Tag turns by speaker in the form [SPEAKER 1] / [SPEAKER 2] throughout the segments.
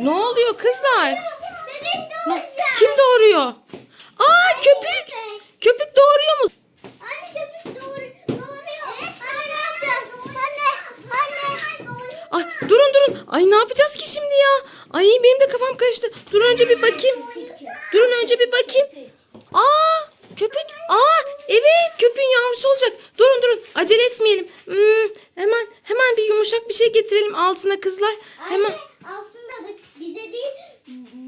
[SPEAKER 1] Ne oluyor kızlar?
[SPEAKER 2] Bebek doğacak.
[SPEAKER 1] Kim doğuruyor? Aa köpük. Köpük doğuruyor mu?
[SPEAKER 2] Anne köpük doğur, doğuruyor. Anne ne yapacağız? Anne, anne. Doğuruyor.
[SPEAKER 1] Ay durun durun. Ay ne yapacağız ki şimdi ya? Ay benim de kafam karıştı. Durun önce bir bakayım. Durun önce bir bakayım. Aa köpek. Aa evet köpüğün yavrusu olacak. Durun durun acele etmeyelim. Hmm, hemen hemen bir yumuşak bir şey getirelim altına kızlar. Hemen.
[SPEAKER 2] Anne aslında da bize değil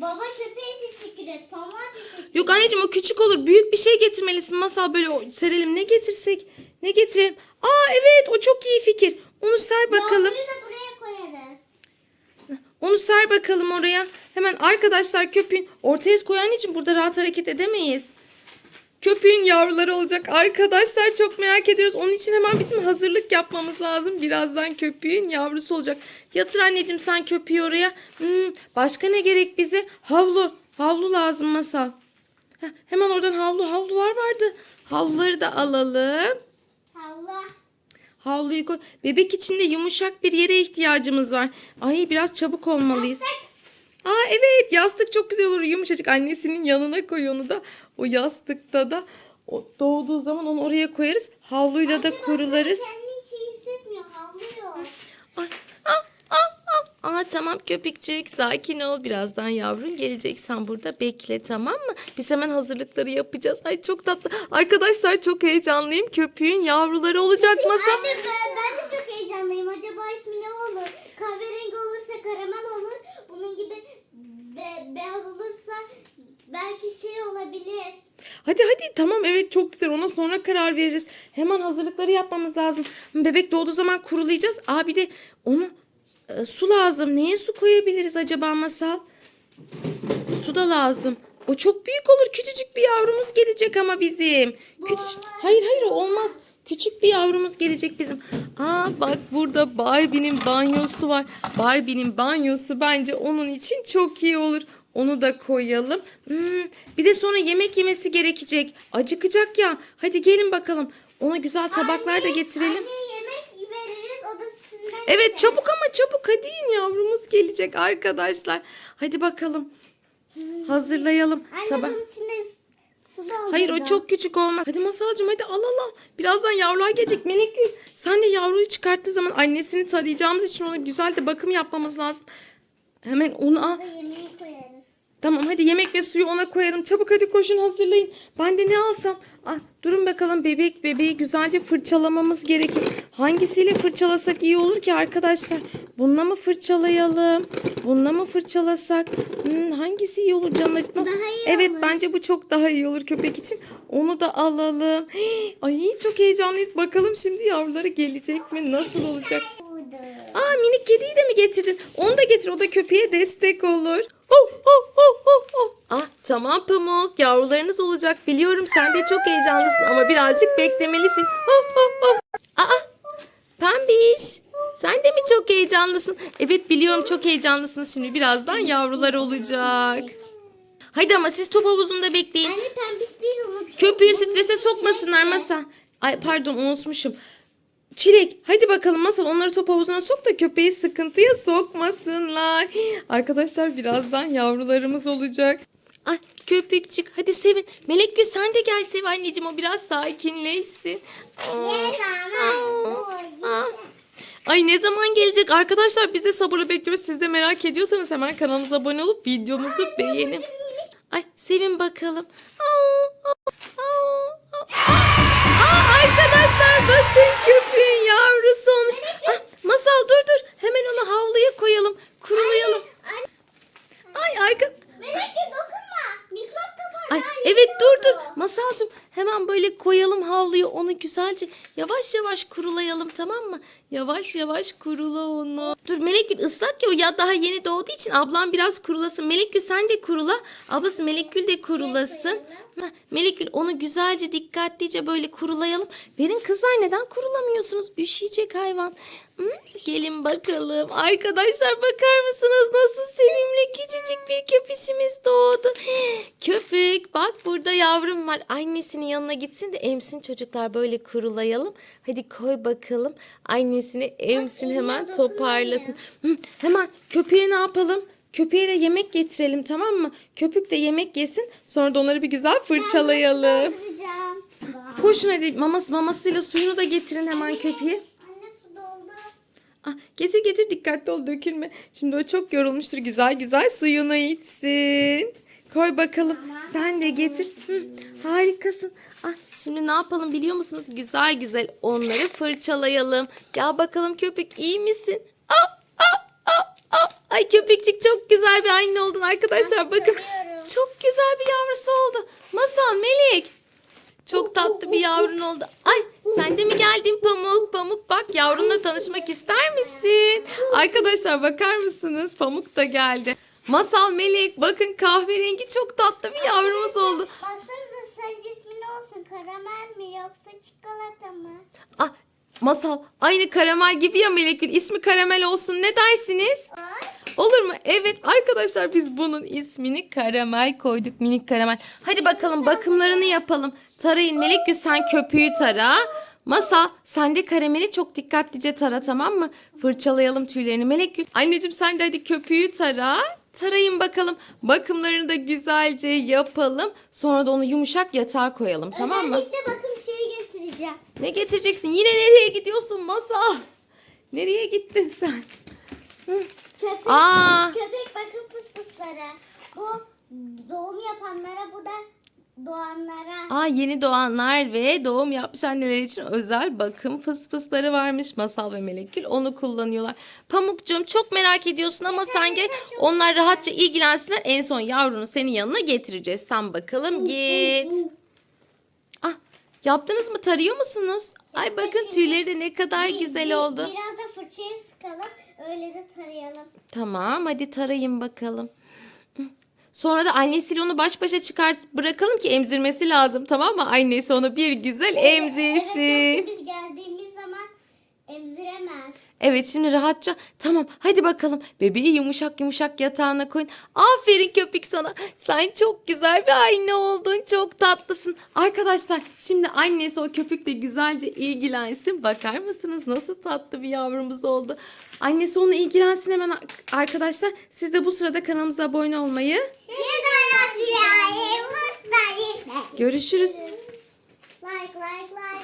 [SPEAKER 2] baba köpeğe teşekkür et. Pamuğa teşekkür et.
[SPEAKER 1] Yok anneciğim o küçük olur. Büyük bir şey getirmelisin. Masal böyle serelim. Ne getirsek? Ne getirelim? Aa evet o çok iyi fikir. Onu ser bakalım.
[SPEAKER 2] Yavruyu da buraya koyarız.
[SPEAKER 1] Onu ser bakalım oraya. Hemen arkadaşlar köpüğün ortaya koy anneciğim. Burada rahat hareket edemeyiz. Köpüğün yavruları olacak. Arkadaşlar çok merak ediyoruz. Onun için hemen bizim hazırlık yapmamız lazım. Birazdan köpüğün yavrusu olacak. Yatır anneciğim sen köpüğü oraya. Hmm, başka ne gerek bize? Havlu. Havlu lazım masal. Heh, hemen oradan havlu. Havlular vardı. Havluları da alalım.
[SPEAKER 2] Allah.
[SPEAKER 1] Havluyu koy. Bebek için de yumuşak bir yere ihtiyacımız var. Ay biraz çabuk olmalıyız. Aa evet yastık çok güzel olur yumuşacık. Annesinin yanına koy onu da. O yastıkta da o doğduğu zaman onu oraya koyarız. Havluyla da kurularız.
[SPEAKER 2] Kendini hiç iyi hissetmiyor. Havlıyor.
[SPEAKER 1] Ay, ah, ah, ah. Aa tamam köpükçük sakin ol. Birazdan yavrun gelecek. Sen burada bekle tamam mı? Biz hemen hazırlıkları yapacağız. Ay çok tatlı. Arkadaşlar çok heyecanlıyım. Köpüğün yavruları olacak masa.
[SPEAKER 2] Anne ben, ben de çok heyecanlıyım. Acaba ismi ne olur? Kahverengi olursa karamel olur. Bunun gibi be- beyaz olursa belki şey olabilir.
[SPEAKER 1] Hadi hadi tamam evet çok güzel ona sonra karar veririz. Hemen hazırlıkları yapmamız lazım. Bebek doğduğu zaman kurulayacağız. Aa bir de onu e, su lazım. Neye su koyabiliriz acaba masal? Su da lazım. O çok büyük olur. Küçücük bir yavrumuz gelecek ama bizim. Küçücük. Hayır hayır o olmaz. Küçük bir yavrumuz gelecek bizim. Aa bak burada Barbie'nin banyosu var. Barbie'nin banyosu bence onun için çok iyi olur. Onu da koyalım. Hmm, bir de sonra yemek yemesi gerekecek. Acıkacak ya. Hadi gelin bakalım. Ona güzel tabaklar da getirelim.
[SPEAKER 2] Anne yemek veririz o da sizinden
[SPEAKER 1] Evet
[SPEAKER 2] ister.
[SPEAKER 1] çabuk ama çabuk hadi in yavrumuz gelecek arkadaşlar. Hadi bakalım. Hazırlayalım.
[SPEAKER 2] Anne
[SPEAKER 1] Tabak.
[SPEAKER 2] bunun içinde.
[SPEAKER 1] Hayır o çok küçük olmaz. Hadi masalcığım hadi al al al. Birazdan yavrular gelecek Melek Gül. Sen de yavruyu çıkarttığın zaman annesini tarayacağımız için ona güzel de bakım yapmamız lazım. Hemen onu al.
[SPEAKER 2] Da yemeği koyarız.
[SPEAKER 1] Tamam hadi yemek ve suyu ona koyalım. Çabuk hadi koşun hazırlayın. Ben de ne alsam? Ah, durun bakalım bebek bebeği güzelce fırçalamamız gerekir. Hangisiyle fırçalasak iyi olur ki arkadaşlar? Bununla mı fırçalayalım? Bununla mı fırçalasak? Hmm, hangisi iyi olur canın acıtmaz?
[SPEAKER 2] Daha iyi
[SPEAKER 1] evet
[SPEAKER 2] olur.
[SPEAKER 1] bence bu çok daha iyi olur köpek için. Onu da alalım. Hey, Ay çok heyecanlıyız. Bakalım şimdi yavruları gelecek mi? Nasıl olacak? Aa minik kediyi de mi getirdin? Onu da getir. O da köpeğe destek olur. Oh, oh, oh, oh, oh. Ah tamam Pamuk. Yavrularınız olacak. Biliyorum sen de çok heyecanlısın ama birazcık beklemelisin. Oh, oh, oh. Aa Pembiş. Sen de mi çok heyecanlısın? Evet biliyorum çok heyecanlısınız. Şimdi birazdan yavrular olacak. Haydi ama siz top havuzunda bekleyin.
[SPEAKER 2] Anne pembiş değil.
[SPEAKER 1] Köpüğü strese sokmasınlar masa. Ay pardon unutmuşum. Çilek hadi bakalım masal onları top havuzuna sok da köpeği sıkıntıya sokmasınlar. Arkadaşlar birazdan yavrularımız olacak. Ay köpükçük hadi sevin. Melek Gül sen de gel sev anneciğim o biraz sakinleşsin. Aa, aa, aa. Ay ne zaman gelecek arkadaşlar biz de sabırla bekliyoruz. Siz de merak ediyorsanız hemen kanalımıza abone olup videomuzu beğenin. Ay sevin bakalım. Aa, aa, Ay evet dur dur. Masalcığım hemen böyle koyalım havluyu onu güzelce yavaş yavaş kurulayalım tamam mı? Yavaş yavaş kurula onu. Dur Melekgül ıslak ya o ya daha yeni doğduğu için ablam biraz kurulasın. Melekgül sen de kurula. Ablası Melekgül de kurulasın. Heh, Melekgül onu güzelce dikkatlice böyle kurulayalım. Verin kızlar neden kurulamıyorsunuz? Üşüyecek hayvan. Gelin bakalım. Arkadaşlar bakar mısınız nasıl sevimli küçücük bir köpüşümüz doğdu. Köpük bak burada yavrum var. Annesinin yanına gitsin de emsin çocuklar böyle kurulayalım. Hadi koy bakalım. Annesini emsin hemen toparlasın. Hı, Hemen köpeğe ne yapalım? Köpeğe de yemek getirelim tamam mı? Köpük de yemek yesin. Sonra da onları bir güzel fırçalayalım.
[SPEAKER 2] Dolduracağım.
[SPEAKER 1] Koşun hadi maması, mamasıyla suyunu da getirin hemen köpeğe. Ah, getir getir dikkatli ol dökülme. Şimdi o çok yorulmuştur güzel güzel suyunu içsin. Koy bakalım. Sen de getir. Hı, harikasın. Ah, şimdi ne yapalım biliyor musunuz? Güzel güzel onları fırçalayalım. Gel bakalım köpek iyi misin? Ah, ah, ah, ah. Ay köpekçik çok güzel bir anne oldun arkadaşlar. Bakın çok güzel bir yavrusu oldu. Masal, Melek. Çok tatlı bir yavrun oldu. Sen de mi geldin Pamuk? Pamuk bak yavrunla tanışmak ister misin? Arkadaşlar bakar mısınız? Pamuk da geldi. Masal Melek bakın kahverengi çok tatlı bir yavrumuz oldu.
[SPEAKER 2] Baksanıza sence ismi ne olsun? Karamel mi yoksa çikolata mı?
[SPEAKER 1] Ah Masal aynı karamel gibi ya Melek'in ismi karamel olsun ne dersiniz? Olur mu? Evet arkadaşlar biz bunun ismini karamel koyduk minik karamel. Hadi bakalım bakımlarını yapalım. Tarayın Melekgül sen köpüğü tara. Masa sen de karameli çok dikkatlice tara tamam mı? Fırçalayalım tüylerini Melekgül. Anneciğim sen de hadi köpüğü tara. Tarayın bakalım. Bakımlarını da güzelce yapalım. Sonra da onu yumuşak yatağa koyalım tamam mı?
[SPEAKER 2] Özellikle bakım şeyi getireceğim.
[SPEAKER 1] Ne getireceksin? Yine nereye gidiyorsun Masa? Nereye gittin sen?
[SPEAKER 2] Köpek,
[SPEAKER 1] Aa.
[SPEAKER 2] köpek bakım fısfısları. Bu doğum yapanlara bu da doğanlara.
[SPEAKER 1] Aa yeni doğanlar ve doğum yapmış anneler için özel bakım fısfısları varmış Masal ve Melekgül onu kullanıyorlar. Pamukcuğum çok merak ediyorsun ama sen gel onlar rahatça ilgilensinler en son yavrunu senin yanına getireceğiz. Sen bakalım git. Ah yaptınız mı tarıyor musunuz? Ay bakın tüyleri de ne kadar güzel oldu.
[SPEAKER 2] Biraz da fırçaya sıkalım. Öyle de tarayalım.
[SPEAKER 1] Tamam hadi tarayın bakalım. Sonra da annesiyle onu baş başa çıkart bırakalım ki emzirmesi lazım tamam mı? Annesi onu bir güzel emzirsin.
[SPEAKER 2] Evet biz geldiğimiz.
[SPEAKER 1] Evet şimdi rahatça tamam hadi bakalım bebeği yumuşak yumuşak yatağına koyun. Aferin köpük sana sen çok güzel bir anne oldun çok tatlısın. Arkadaşlar şimdi annesi o köpükle güzelce ilgilensin bakar mısınız nasıl tatlı bir yavrumuz oldu. Annesi onunla ilgilensin hemen arkadaşlar siz de bu sırada kanalımıza abone olmayı
[SPEAKER 2] Like
[SPEAKER 1] görüşürüz.
[SPEAKER 2] like like. İsmini